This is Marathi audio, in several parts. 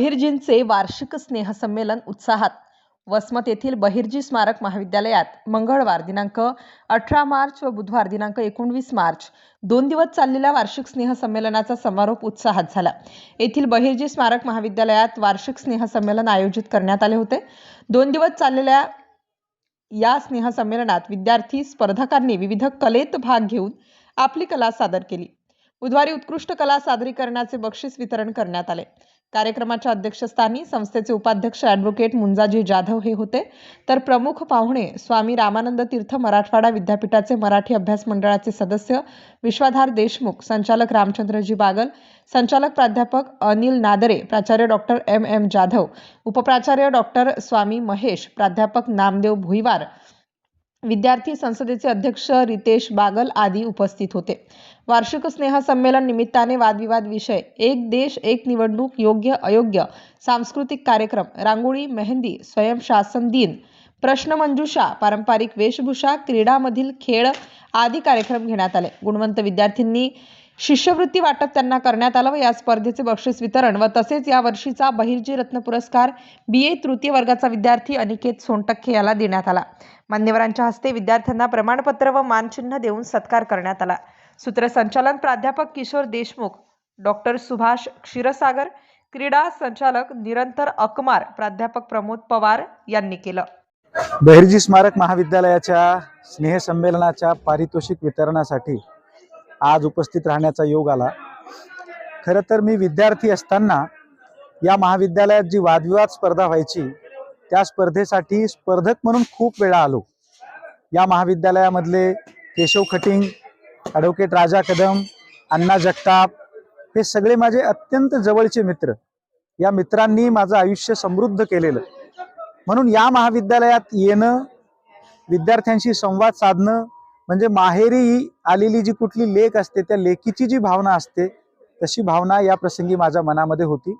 बहिर्जींचे वार्षिक स्नेहसंमेलन उत्साहात. वसमत येथील बहिर्जी स्मारक महाविद्यालयात मंगळवार दिनांक अठरा मार्च व बुधवार दिनांक एकोणवीस मार्च दोन दिवस चाललेल्या वार्षिक स्नेहसंमेलनाचा समारोप उत्साहात झाला. येथील बहिर्जी स्मारक महाविद्यालयात वार्षिक स्नेहसंमेलन आयोजित करण्यात आले होते. दोन दिवस चाललेल्या या स्नेहसंमेलनात विद्यार्थी स्पर्धकांनी विविध कलेत भाग घेऊन आपली कला सादर केली. बुधवारी उत्कृष्ट कला सादरीकरणाचे बक्षीस वितरण करण्यात आले. कार्यक्रमाच्या अध्यक्षस्थानी संस्थेचे उपाध्यक्ष ॲडव्होकेट मुंजाजी जाधव हे होते. तर प्रमुख पाहुणे स्वामी रामानंद तीर्थ मराठवाडा विद्यापीठाचे मराठी अभ्यास मंडळाचे सदस्य विश्वाधार देशमुख संचालक रामचंद्रजी बागल संचालक प्राध्यापक अनिल नादरे प्राचार्य डॉक्टर एम एम जाधव उपप्राचार्य डॉक्टर स्वामी महेश प्राध्यापक नामदेव भुईवार विद्यार्थी संसदेचे अध्यक्ष रितेश बागल आदी उपस्थित होते. वार्षिक स्नेहसंमेलन निमित्ताने वादविवाद विषय एक देश एक निवडणूक योग्य अयोग्य सांस्कृतिक कार्यक्रम रांगोळी मेहंदी स्वयंशासन दिन प्रश्नमंजुषा पारंपरिक वेशभूषा क्रीडामधील खेळ आदी कार्यक्रम घेण्यात आले. गुणवंत विद्यार्थ्यांनी शिष्यवृत्ती वाटप त्यांना करण्यात आलं व या स्पर्धेचे बक्षीस वितरण व तसेच या वर्षीचा बहिर्जी रत्न पुरस्कार बी ए तृतीय वर्गाचा विद्यार्थी अनिकेत सोनटक्के याला देण्यात आला. मान्यवरांच्या हस्ते विद्यार्थ्यांना प्रमाणपत्र व मानचिन्ह देऊन सत्कार करण्यात आला. सूत्रसंचालन प्राध्यापक किशोर देशमुख डॉक्टर सुभाष क्षीरसागर क्रीडा संचालक निरंतर अकमार प्राध्यापक प्रमोद पवार यांनी केलं. बहिर्जी स्मारक महाविद्यालयाच्या स्नेहसंमेलनाच्या पारितोषिक वितरणासाठी आज उपस्थित राहण्याचा योग आला. खरं तर मी विद्यार्थी असताना या महाविद्यालयात जी वादविवाद स्पर्धा व्हायची त्या स्पर्धेसाठी स्पर्धक म्हणून खूप वेळा आलो. या महाविद्यालयामधले केशव खटिंग ॲडव्होकेट राजा कदम अण्णा जगताप हे सगळे माझे अत्यंत जवळचे मित्र. या मित्रांनी माझं आयुष्य समृद्ध केलेलं. म्हणून या महाविद्यालयात येणं विद्यार्थ्यांशी संवाद साधणं म्हणजे माहेरी आलेली जी कुठली लेख असते त्या लेखीची जी भावना असते तशी भावना या प्रसंगी माझ्या मनामध्ये होती.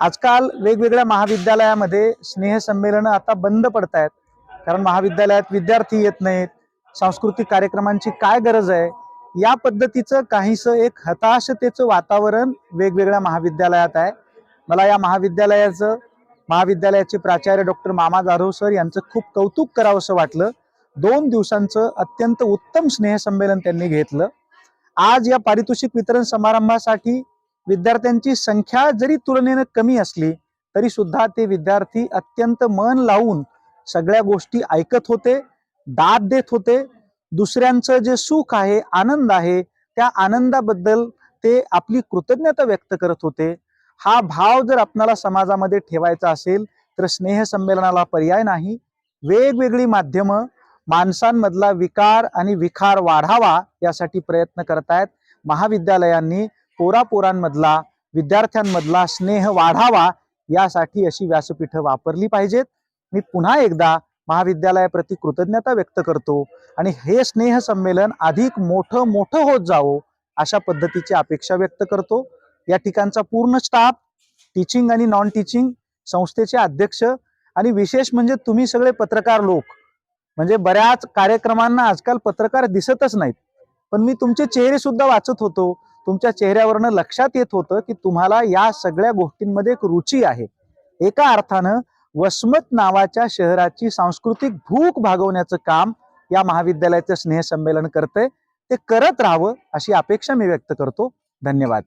आजकाल वेगवेगळ्या महाविद्यालयामध्ये स्नेहसंमेलनं आता बंद पडत आहेत कारण महाविद्यालयात विद्यार्थी येत नाहीत सांस्कृतिक कार्यक्रमांची काय गरज आहे? या पद्धतीचं काहीसं एक हताशतेचं वातावरण वेगवेगळ्या महाविद्यालयात आहे. मला या महाविद्यालयाचं महाविद्यालयाचे प्राचार्य डॉक्टर मामा जाधव सर यांचं खूप कौतुक करावंसं वाटलं. दोन दिवसांचं अत्यंत उत्तम स्नेहसंमेलन त्यांनी घेतलं. आज या पारितोषिक वितरण समारंभासाठी विद्यार्थ्यांची संख्या जरी तुलनेनं कमी असली तरी सुद्धा ते विद्यार्थी अत्यंत मन लावून सगळ्या गोष्टी ऐकत होते दाद देत होते. दुसऱ्यांचं जे सुख आहे आनंद आहे त्या आनंदाबद्दल ते आपली कृतज्ञता व्यक्त करत होते. हा भाव जर आपणाला समाजामध्ये ठेवायचा असेल तर स्नेहसंमेलनाला पर्याय नाही. वेगवेगळी माध्यमं माणसांमधला विकार आणि विखार वाढावा यासाठी प्रयत्न करतायत. महाविद्यालयांनी पोरापोरांमधला विद्यार्थ्यांमधला स्नेह वाढावा यासाठी अशी व्यासपीठं वापरली पाहिजेत. मी पुन्हा एकदा महाविद्यालयाप्रती कृतज्ञता व्यक्त करतो आणि हे स्नेह संमेलन अधिक मोठं मोठं होत जावं अशा पद्धतीची अपेक्षा व्यक्त करतो. या ठिकाणचा पूर्ण स्टाफ टीचिंग आणि नॉन टीचिंग संस्थेचे अध्यक्ष आणि विशेष म्हणजे तुम्ही सगळे पत्रकार लोक म्हणजे बऱ्याच कार्यक्रमांना आजकाल पत्रकार दिसतच नाहीत. पण मी तुमचे चेहरे सुद्धा वाचत होतो. तुमच्या चेहऱ्यावरनं लक्षात येत होतं की तुम्हाला या सगळ्या गोष्टींमध्ये एक रुची आहे. एका अर्थानं वसमत नावाच्या शहराची सांस्कृतिक भूक भागवण्याचं काम या महाविद्यालयाचं स्नेहसंमेलन करतंय. ते करत राहावं अशी अपेक्षा मी व्यक्त करतो. धन्यवाद.